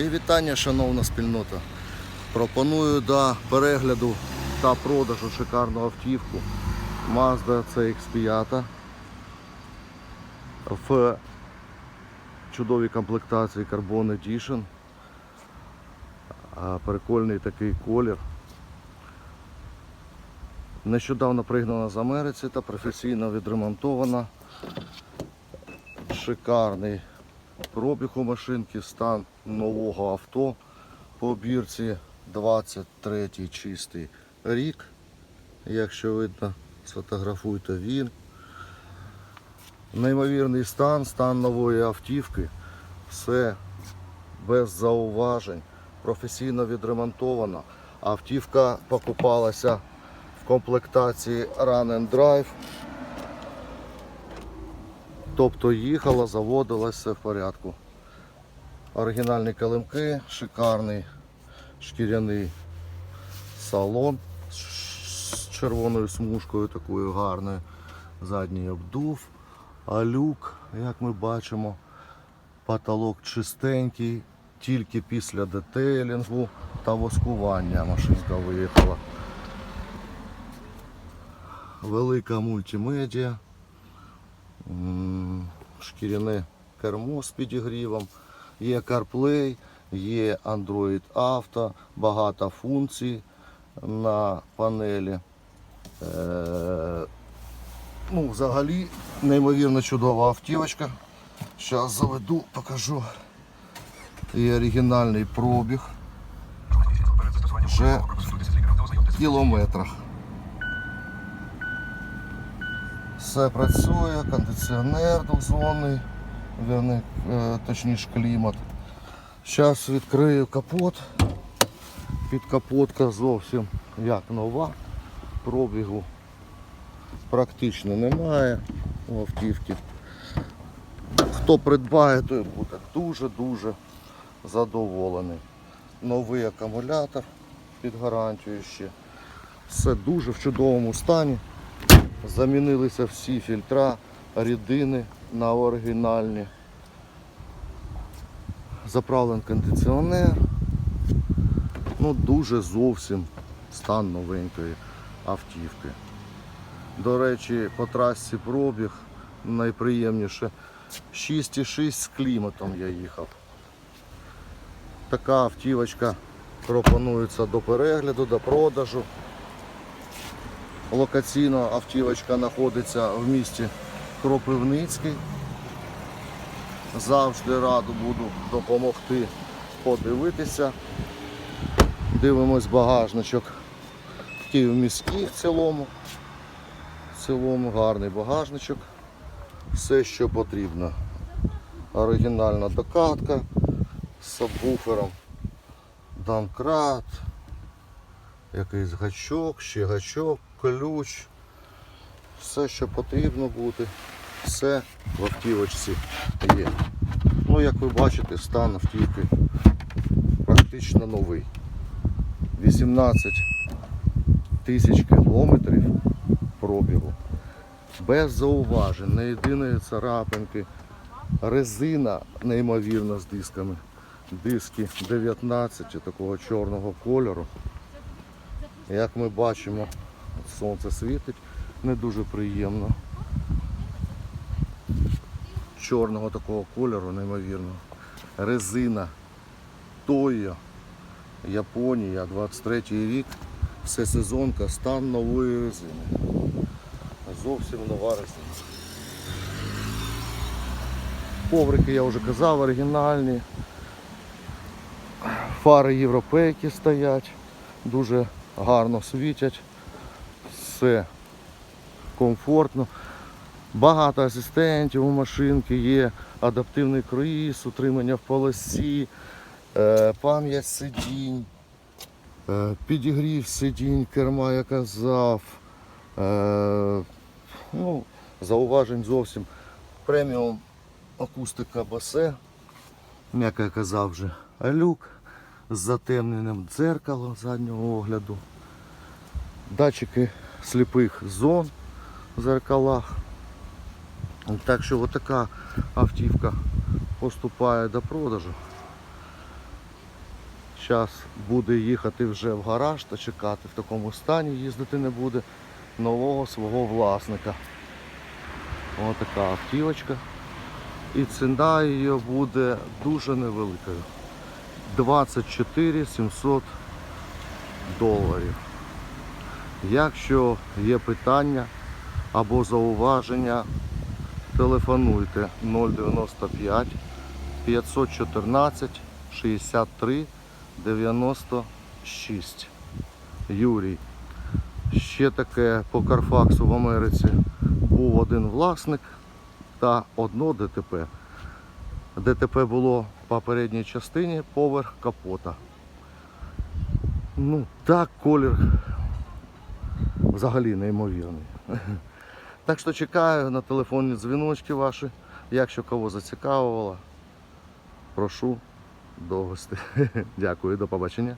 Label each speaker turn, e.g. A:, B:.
A: І вітання, шановна спільнота. Пропоную до перегляду та продажу шикарну автівку Mazda CX-5 в чудовій комплектації Carbon Edition. Прикольний такий колір. Нещодавно пригнана з Америці та професійно відремонтована. Шикарний пробіг у машинки, стан нового авто по обірці 23 чистий рік. Якщо видно, сфотографуйте він. Неймовірний стан, стан нової автівки. Все без зауважень, професійно відремонтовано. Автівка покупалася в комплектації Run and Drive. Тобто їхала, заводилася все в порядку. Оригінальні килимки, шикарний шкіряний салон з червоною смужкою такою гарною. Задній обдув, а люк, як ми бачимо, потолок чистенький, тільки після детейлінгу та воскування машинка виїхала. Велика мультимедіа. Шкіряне кермо з підігрівом, є CarPlay, є Android Auto, багато функцій на панелі. Е, ну, взагалі, неймовірно чудова автівочка. Зараз заведу, покажу. І оригінальний пробіг. Вже в кілометрах. Все працює, кондиціонер двохзонний, верни, е, точніше клімат. Зараз відкрию капот. Підкапотка зовсім як нова. Пробігу практично немає у автівки. Хто придбає, той буде дуже-дуже задоволений. Новий акумулятор під гарантію ще. Все дуже в чудовому стані. Замінилися всі фільтра, рідини на оригінальні. Заправлений кондиціонер. Ну, дуже зовсім стан новенької автівки. До речі, по трасі пробіг найприємніше 6,6 з кліматом я їхав. Така автівочка пропонується до перегляду, до продажу. Локаційно автівочка знаходиться в місті Кропивницький. Завжди радо буду допомогти подивитися. Дивимось багажничок. Київ міський в цілому. В цілому гарний багажничок. Все, що потрібно. Оригінальна докатка з сабвуфером, домкрат, якийсь гачок, ще гачок, ключ. Все, що потрібно бути, все в автівочці є. Ну, як ви бачите, стан автівки практично новий. 18 тисяч кілометрів пробігу. Без зауважень, не єдиної царапинки. Резина неймовірна з дисками. Диски 19 такого чорного кольору. Як ми бачимо, сонце світить, не дуже приємно. Чорного такого кольору, неймовірно. Резина Тойо, Японія, 23 рік, все сезонка, стан нової резини. Зовсім нова резина. Коврики я вже казав, оригінальні. Фари європейки стоять, дуже гарно світять, все комфортно. Багато асистентів у машинки, є адаптивний круїз, утримання в полосі, е, пам'ять сидінь, е, підігрів сидінь, керма я казав. Е, ну, зауважень зовсім. Преміум акустика басе, як я казав вже, люк з затемненим дзеркалом заднього огляду, датчики сліпих зон в зеркалах. Так що отака автівка поступає до продажу. Зараз буде їхати вже в гараж та чекати в такому стані, їздити не буде нового свого власника. Ось така автівочка. І ціна її буде дуже невеликою. 24 700 доларів. Якщо є питання або зауваження, телефонуйте 095 514 63 96. Юрій. Ще таке по Карфаксу в Америці був один власник та одно ДТП. ДТП було по передній частині поверх капота. Ну, так колір взагалі неймовірний. Так що чекаю на телефонні дзвіночки ваші. Якщо кого зацікавило, прошу до гостей. Дякую, до побачення.